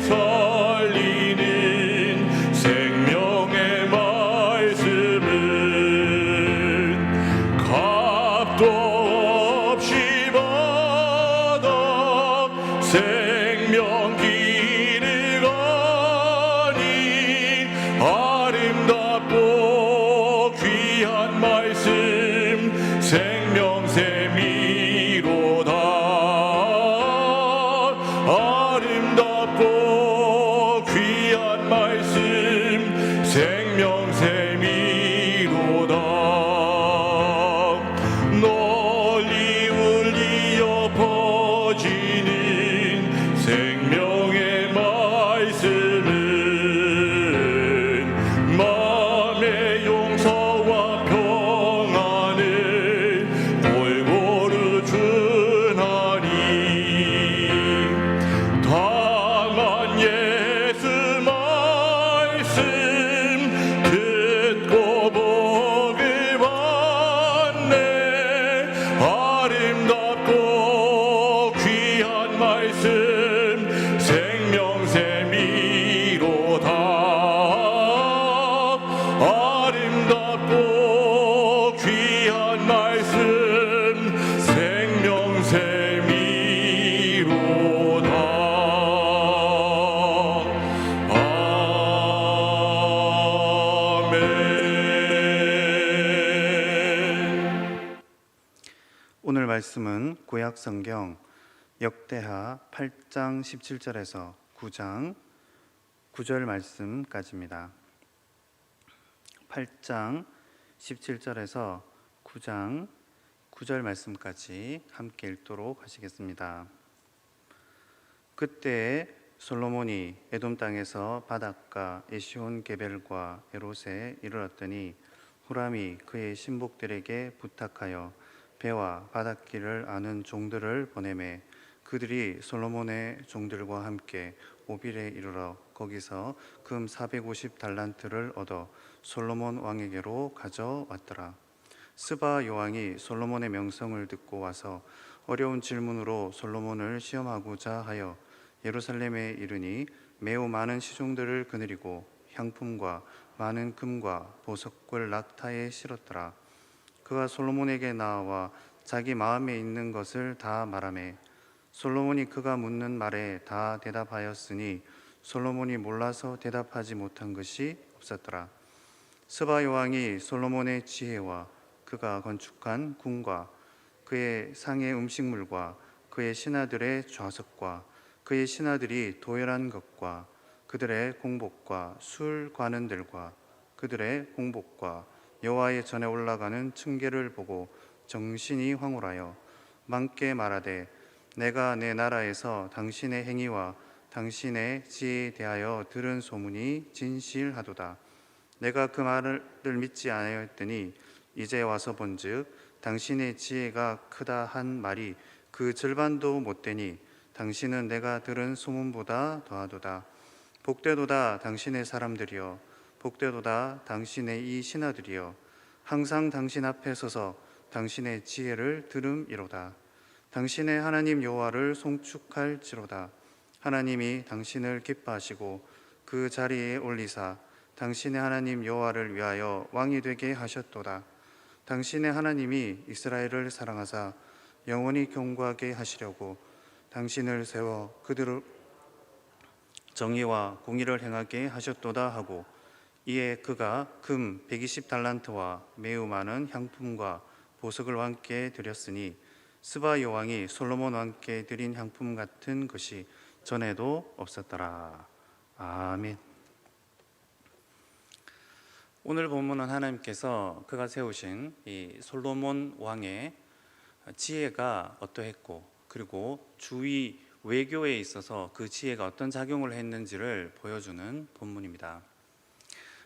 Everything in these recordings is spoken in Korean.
살 말씀은 구약 성경 역대하 8장 17절에서 9장 9절 말씀까지입니다. 8장 17절에서 9장 9절 말씀까지 함께 읽도록 하시겠습니다. 그때 솔로몬이 에돔 땅에서 바닷가 에시온 게벨과 에롯에 이르렀더니 후람이 그의 신복들에게 부탁하여 배와 바닷길을 아는 종들을 보내매 그들이 솔로몬의 종들과 함께 오빌에 이르러 거기서 금 450 달란트를 얻어 솔로몬 왕에게로 가져왔더라. 스바 여왕이 솔로몬의 명성을 듣고 와서 어려운 질문으로 솔로몬을 시험하고자 하여 예루살렘에 이르니 매우 많은 시종들을 거느리고 향품과 많은 금과 보석을 낙타에 실었더라. 그가 솔로몬에게 나와 자기 마음에 있는 것을 다 말하매 솔로몬이 그가 묻는 말에 다 대답하였으니 솔로몬이 몰라서 대답하지 못한 것이 없었더라. 스바 여왕이 솔로몬의 지혜와 그가 건축한 궁과 그의 상의 음식물과 그의 신하들의 좌석과 그의 신하들이 도열한 것과 그들의 공복과 술 관원들과 그들의 공복과 여호와의 전에 올라가는 층계를 보고 정신이 황홀하여 많게 말하되 내가 내 나라에서 당신의 행위와 당신의 지혜에 대하여 들은 소문이 진실하도다. 내가 그 말을 믿지 아니하였더니 이제 와서 본즉 당신의 지혜가 크다 한 말이 그 절반도 못 되니 당신은 내가 들은 소문보다 더하도다. 복되도다 당신의 사람들이여 복되도다 당신의 이 신하들이여 항상 당신 앞에 서서 당신의 지혜를 들음이로다. 당신의 하나님 여호와를 송축할지로다. 하나님이 당신을 기뻐하시고 그 자리에 올리사 당신의 하나님 여호와를 위하여 왕이 되게 하셨도다. 당신의 하나님이 이스라엘을 사랑하사 영원히 경고하게 하시려고 당신을 세워 그들을 정의와 공의를 행하게 하셨도다 하고 이에 그가 금 120달란트와 매우 많은 향품과 보석을 왕께 드렸으니 스바 여왕이 솔로몬 왕께 드린 향품 같은 것이 전에도 없었더라. 아멘. 오늘 본문은 하나님께서 그가 세우신 이 솔로몬 왕의 지혜가 어떠했고 그리고 주위 외교에 있어서 그 지혜가 어떤 작용을 했는지를 보여주는 본문입니다.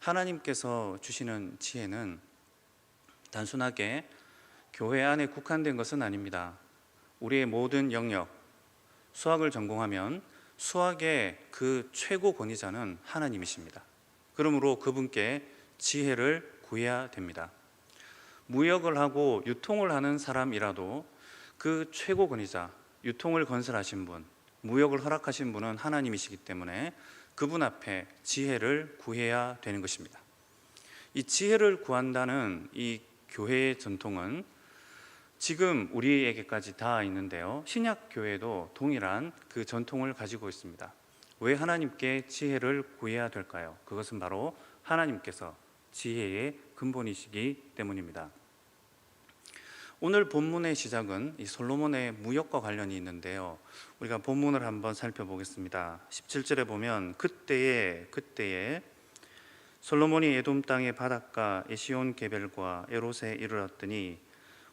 하나님께서 주시는 지혜는 단순하게 교회 안에 국한된 것은 아닙니다. 우리의 모든 영역, 수학을 전공하면 수학의 그 최고 권위자는 하나님이십니다. 그러므로 그분께 지혜를 구해야 됩니다. 무역을 하고 유통을 하는 사람이라도 그 최고 권위자, 유통을 건설하신 분, 무역을 허락하신 분은 하나님이시기 때문에 그분 앞에 지혜를 구해야 되는 것입니다. 이 지혜를 구한다는 이 교회의 전통은 지금 우리에게까지 다 있는데요. 신약 교회도 동일한 그 전통을 가지고 있습니다. 왜 하나님께 지혜를 구해야 될까요? 그것은 바로 하나님께서 지혜의 근본이시기 때문입니다. 오늘 본문의 시작은 이 솔로몬의 무역과 관련이 있는데요. 우리가 본문을 한번 살펴보겠습니다. 17절에 보면 그때에 그때에 솔로몬이 에돔 땅의 바닷가 에시온 게벨과 에롯에 이르렀더니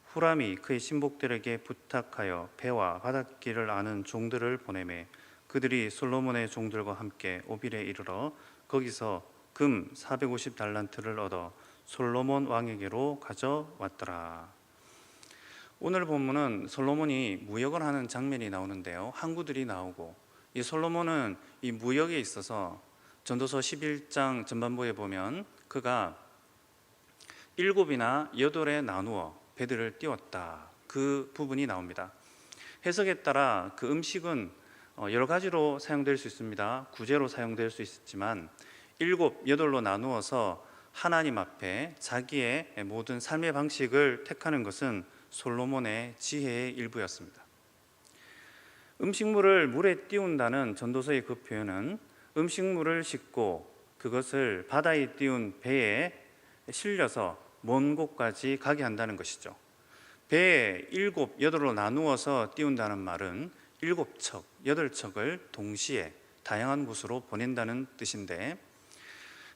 후람이 그의 신복들에게 부탁하여 배와 바닷길을 아는 종들을 보내매 그들이 솔로몬의 종들과 함께 오빌에 이르러 거기서 금 450달란트를 얻어 솔로몬 왕에게로 가져왔더라. 오늘 본문은 솔로몬이 무역을 하는 장면이 나오는데요. 항구들이 나오고 이 솔로몬은 이 무역에 있어서 전도서 11장 전반부에 보면 그가 일곱이나 여덟에 나누어 배들을 띄웠다. 그 부분이 나옵니다. 해석에 따라 그 음식은 어, 여러 가지로 사용될 수 있습니다. 구제로 사용될 수 있지만 일곱, 여덟로 나누어서 하나님 앞에 자기의 모든 삶의 방식을 택하는 것은 솔로몬의 지혜의 일부였습니다. 음식물을 물에 띄운다는 전도서의 그 표현은 음식물을 싣고 그것을 바다에 띄운 배에 실려서 먼 곳까지 가게 한다는 것이죠. 배에 일곱, 여덟로 나누어서 띄운다는 말은 일곱 척, 여덟 척을 동시에 다양한 곳으로 보낸다는 뜻인데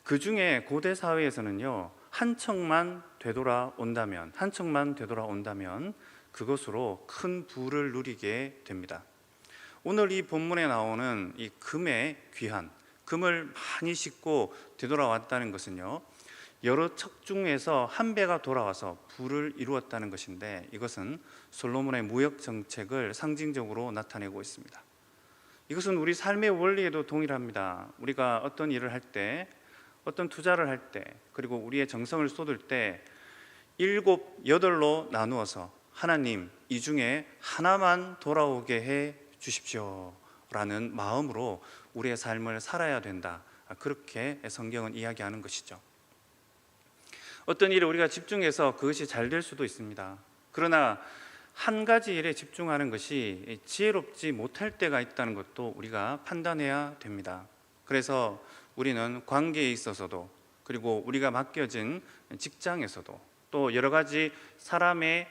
그 중에 고대 사회에서는요 한 척만 되돌아온다면 한 척만 되돌아온다면 그것으로 큰 부를 누리게 됩니다. 오늘 이 본문에 나오는 이 금의 귀한 금을 많이 싣고 되돌아왔다는 것은요 여러 척 중에서 한 배가 돌아와서 부를 이루었다는 것인데 이것은 솔로몬의 무역 정책을 상징적으로 나타내고 있습니다. 이것은 우리 삶의 원리에도 동일합니다. 우리가 어떤 일을 할 때, 어떤 투자를 할 때, 그리고 우리의 정성을 쏟을 때 일곱, 여덟로 나누어서 하나님 이 중에 하나만 돌아오게 해 주십시오 라는 마음으로 우리의 삶을 살아야 된다. 그렇게 성경은 이야기하는 것이죠. 어떤 일에 우리가 집중해서 그것이 잘 될 수도 있습니다. 그러나 한 가지 일에 집중하는 것이 지혜롭지 못할 때가 있다는 것도 우리가 판단해야 됩니다. 그래서 우리는 관계에 있어서도 그리고 우리가 맡겨진 직장에서도 또 여러 가지 사람의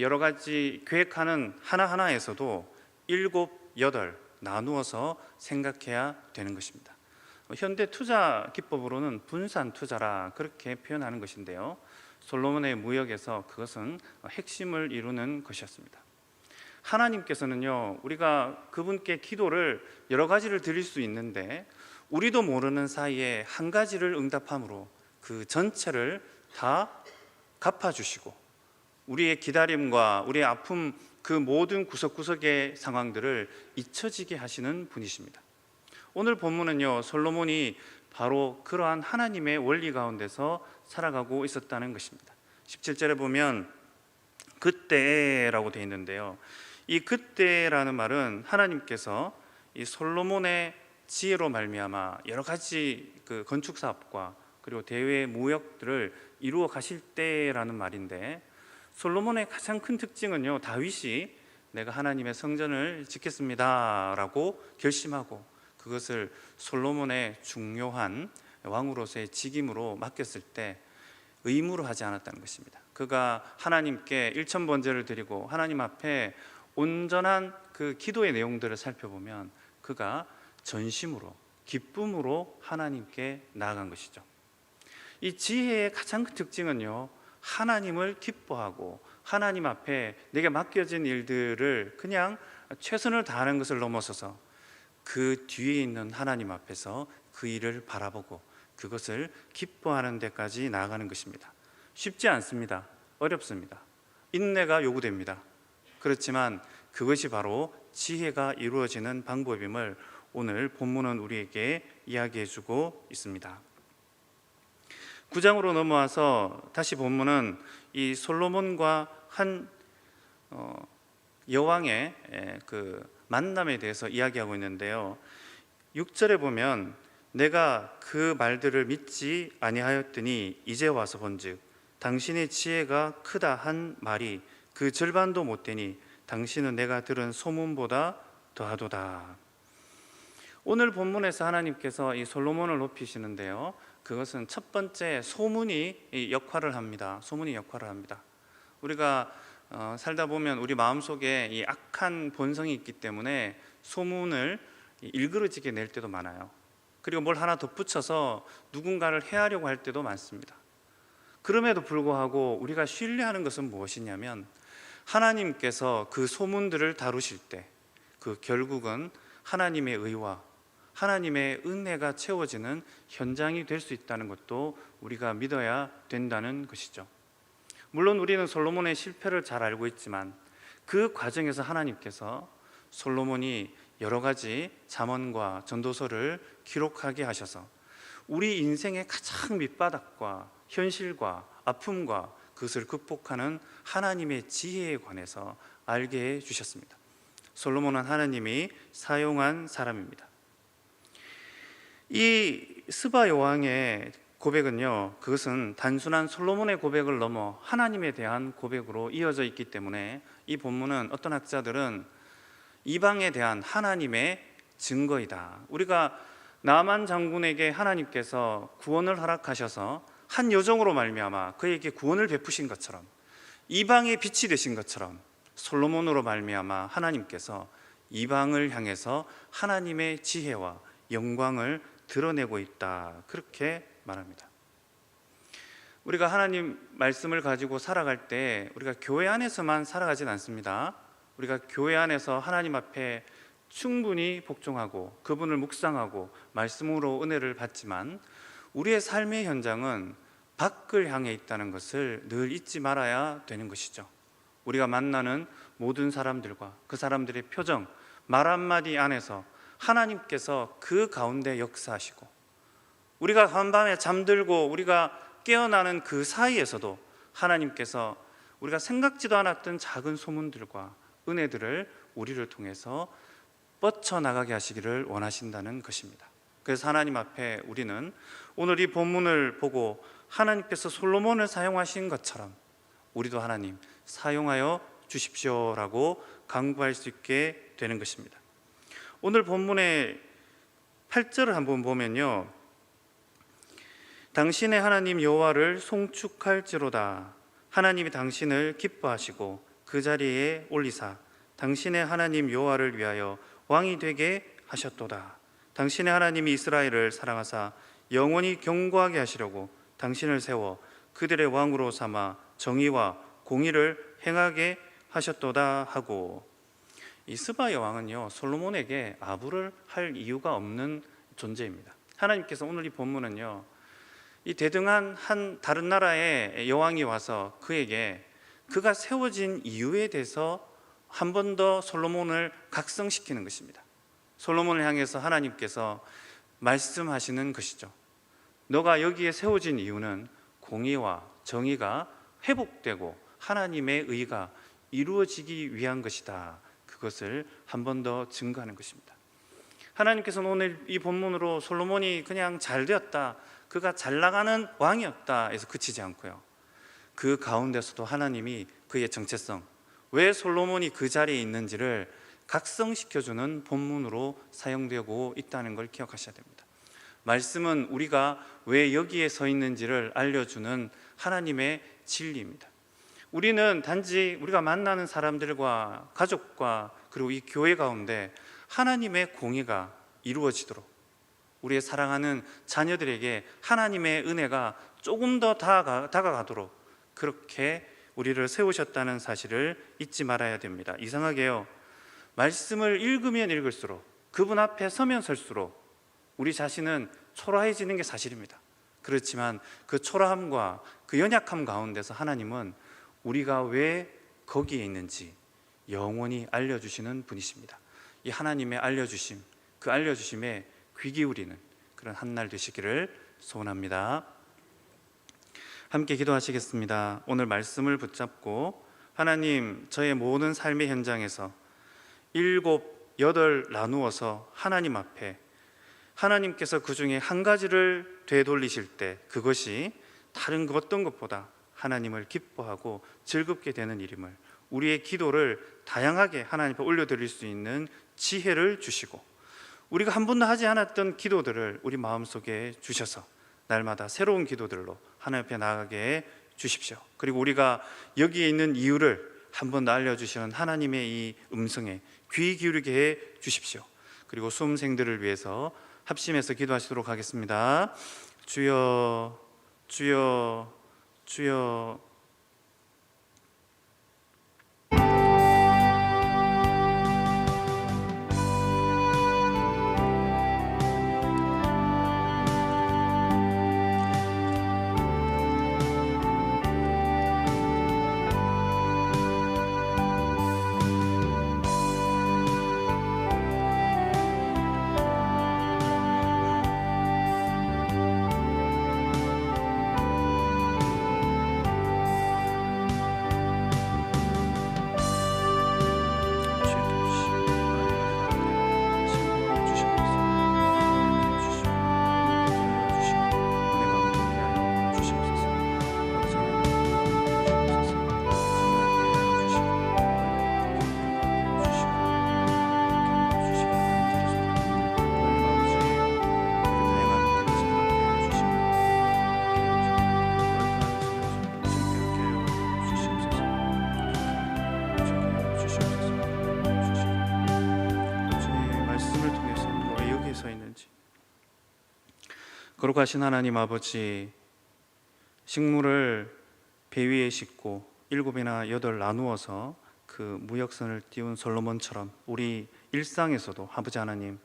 여러 가지 계획하는 하나하나에서도 일곱, 여덟 나누어서 생각해야 되는 것입니다. 현대 투자 기법으로는 분산 투자라 그렇게 표현하는 것인데요. 솔로몬의 무역에서 그것은 핵심을 이루는 것이었습니다. 하나님께서는요, 우리가 그분께 기도를 여러 가지를 드릴 수 있는데 우리도 모르는 사이에 한 가지를 응답함으로 그 전체를 다 갚아주시고 우리의 기다림과 우리의 아픔 그 모든 구석구석의 상황들을 잊혀지게 하시는 분이십니다. 오늘 본문은요 솔로몬이 바로 그러한 하나님의 원리 가운데서 살아가고 있었다는 것입니다. 17절에 보면 그때라고 되어 있는데요. 이 그때라는 말은 하나님께서 이 솔로몬의 지혜로 말미암아 여러 가지 그 건축 사업과 그리고 대외 무역들을 이루어 가실 때라는 말인데 솔로몬의 가장 큰 특징은요 다윗이 내가 하나님의 성전을 짓겠습니다라고 결심하고 그것을 솔로몬의 중요한 왕으로서의 직임으로 맡겼을 때 의무로 하지 않았다는 것입니다. 그가 하나님께 일천 번제를 드리고 하나님 앞에 온전한 그 기도의 내용들을 살펴보면 그가 전심으로 기쁨으로 하나님께 나아간 것이죠. 이 지혜의 가장 큰 특징은요. 하나님을 기뻐하고 하나님 앞에 내게 맡겨진 일들을 그냥 최선을 다하는 것을 넘어서서 그 뒤에 있는 하나님 앞에서 그 일을 바라보고 그것을 기뻐하는 데까지 나아가는 것입니다. 쉽지 않습니다. 어렵습니다. 인내가 요구됩니다. 그렇지만 그것이 바로 지혜가 이루어지는 방법임을 오늘 본문은 우리에게 이야기해 주고 있습니다. 9장으로 넘어와서 다시 본문은 이 솔로몬과 한 어, 여왕의 에, 그 만남에 대해서 이야기하고 있는데요. 6절에 보면 내가 그 말들을 믿지 아니하였더니 이제 와서 본즉 당신의 지혜가 크다 한 말이 그 절반도 못 되니 당신은 내가 들은 소문보다 더하도다. 오늘 본문에서 하나님께서 이 솔로몬을 높이시는데요. 그것은 첫 번째 소문이 이 역할을 합니다. 소문이 역할을 합니다. 우리가 어, 살다 보면 우리 마음 속에 이 악한 본성이 있기 때문에 소문을 일그러지게 낼 때도 많아요. 그리고 뭘 하나 덧붙여서 누군가를 해하려고 할 때도 많습니다. 그럼에도 불구하고 우리가 신뢰하는 것은 무엇이냐면 하나님께서 그 소문들을 다루실 때 그 결국은 하나님의 의와 하나님의 은혜가 채워지는 현장이 될 수 있다는 것도 우리가 믿어야 된다는 것이죠. 물론 우리는 솔로몬의 실패를 잘 알고 있지만 그 과정에서 하나님께서 솔로몬이 여러 가지 잠언과 전도서를 기록하게 하셔서 우리 인생의 가장 밑바닥과 현실과 아픔과 그것을 극복하는 하나님의 지혜에 관해서 알게 해 주셨습니다. 솔로몬은 하나님이 사용한 사람입니다. 이 스바 여왕의 고백은요, 그것은 단순한 솔로몬의 고백을 넘어 하나님에 대한 고백으로 이어져 있기 때문에 이 본문은 어떤 학자들은 이방에 대한 하나님의 증거이다. 우리가 나만 장군에게 하나님께서 구원을 허락하셔서 한 여정으로 말미암아 그에게 구원을 베푸신 것처럼 이방의 빛이 되신 것처럼 솔로몬으로 말미암아 하나님께서 이방을 향해서 하나님의 지혜와 영광을 드러내고 있다. 그렇게 말합니다. 우리가 하나님 말씀을 가지고 살아갈 때 우리가 교회 안에서만 살아가진 않습니다. 우리가 교회 안에서 하나님 앞에 충분히 복종하고 그분을 묵상하고 말씀으로 은혜를 받지만 우리의 삶의 현장은 밖을 향해 있다는 것을 늘 잊지 말아야 되는 것이죠. 우리가 만나는 모든 사람들과 그 사람들의 표정, 말 한마디 안에서 하나님께서 그 가운데 역사하시고 우리가 한밤에 잠들고 우리가 깨어나는 그 사이에서도 하나님께서 우리가 생각지도 않았던 작은 소문들과 은혜들을 우리를 통해서 뻗쳐 나가게 하시기를 원하신다는 것입니다. 그래서 하나님 앞에 우리는 오늘 이 본문을 보고 하나님께서 솔로몬을 사용하신 것처럼 우리도 하나님 사용하여 주십시오라고 강구할 수 있게 되는 것입니다. 오늘 본문의 8절을 한번 보면요. 당신의 하나님 여호와를 송축할지로다. 하나님이 당신을 기뻐하시고 그 자리에 올리사 당신의 하나님 여호와를 위하여 왕이 되게 하셨도다. 당신의 하나님이 이스라엘을 사랑하사 영원히 경고하게 하시려고 당신을 세워 그들의 왕으로 삼아 정의와 공의를 행하게 하셨도다 하고 이 스바 여왕은요 솔로몬에게 아부를 할 이유가 없는 존재입니다. 하나님께서 오늘 이 본문은요 이 대등한 한 다른 나라의 여왕이 와서 그에게 그가 세워진 이유에 대해서 한 번 더 솔로몬을 각성시키는 것입니다. 솔로몬을 향해서 하나님께서 말씀하시는 것이죠. 너가 여기에 세워진 이유는 공의와 정의가 회복되고 하나님의 의가 이루어지기 위한 것이다. 그것을 한 번 더 증거하는 것입니다. 하나님께서는 오늘 이 본문으로 솔로몬이 그냥 잘 되었다. 그가 잘 나가는 왕이었다. 해서 그치지 않고요. 그 가운데서도 하나님이 그의 정체성, 왜 솔로몬이 그 자리에 있는지를 각성시켜주는 본문으로 사용되고 있다는 걸 기억하셔야 됩니다. 말씀은 우리가 왜 여기에 서 있는지를 알려주는 하나님의 진리입니다. 우리는 단지 우리가 만나는 사람들과 가족과 그리고 이 교회 가운데 하나님의 공의가 이루어지도록 우리의 사랑하는 자녀들에게 하나님의 은혜가 조금 더 다가가, 다가가도록 그렇게 우리를 세우셨다는 사실을 잊지 말아야 됩니다. 이상하게요. 말씀을 읽으면 읽을수록 그분 앞에 서면 설수록 우리 자신은 초라해지는 게 사실입니다. 그렇지만 그 초라함과 그 연약함 가운데서 하나님은 우리가 왜 거기에 있는지 영원히 알려주시는 분이십니다. 이 하나님의 알려주심, 그 알려주심에 귀 기울이는 그런 한날 되시기를 소원합니다. 함께 기도하시겠습니다. 오늘 말씀을 붙잡고 하나님 저의 모든 삶의 현장에서 일곱 여덟 나누어서 하나님 앞에 하나님께서 그 중에 한 가지를 되돌리실 때 그것이 다른 그 어떤 것보다 하나님을 기뻐하고 즐겁게 되는 일임을 우리의 기도를 다양하게 하나님 앞에 올려드릴 수 있는 지혜를 주시고 우리가 한 번도 하지 않았던 기도들을 우리 마음속에 주셔서 날마다 새로운 기도들로 하나님 앞에 나아가게 해 주십시오. 그리고 우리가 여기에 있는 이유를 한번더 알려주시는 하나님의 이 음성에 귀 기울이게 해 주십시오. 그리고 수험생들을 위해서 합심해서 기도하시도록 하겠습니다. 주여, 주여, 주여. 거룩하신 하나님 아버지 식물을 배 위에 싣고 일곱이나 여덟 나누어서 그 무역선을 띄운 솔로몬처럼 우리 일상에서도 아버지 하나님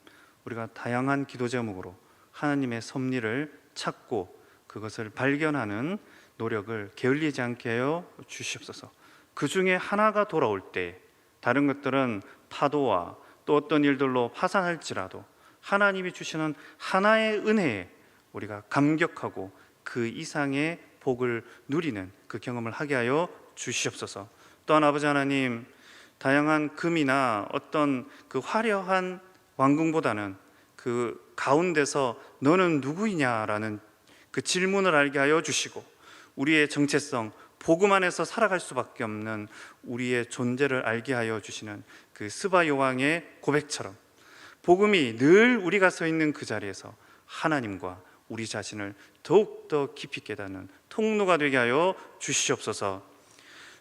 우리가 다양한 기도 제목으로 하나님의 섭리를 찾고 그것을 발견하는 노력을 게을리지 않게 하여 주시옵소서. 그 중에 하나가 돌아올 때 다른 것들은 파도와 또 어떤 일들로 파산할지라도 하나님이 주시는 하나의 은혜에 우리가 감격하고 그 이상의 복을 누리는 그 경험을 하게 하여 주시옵소서. 또한 아버지 하나님 다양한 금이나 어떤 그 화려한 왕궁보다는 그 가운데서 너는 누구이냐라는 그 질문을 알게 하여 주시고 우리의 정체성 복음 안에서 살아갈 수밖에 없는 우리의 존재를 알게 하여 주시는 그 스바 요왕의 고백처럼 복음이 늘 우리가 서 있는 그 자리에서 하나님과 우리 자신을 더욱더 깊이 깨닫는 통로가 되게 하여 주시옵소서.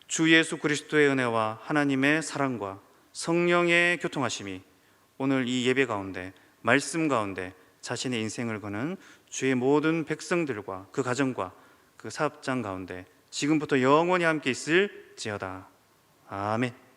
주 예수 그리스도의 은혜와 하나님의 사랑과 성령의 교통하심이 오늘 이 예배 가운데 말씀 가운데 자신의 인생을 거는 주의 모든 백성들과 그 가정과 그 사업장 가운데 지금부터 영원히 함께 있을지어다. 아멘.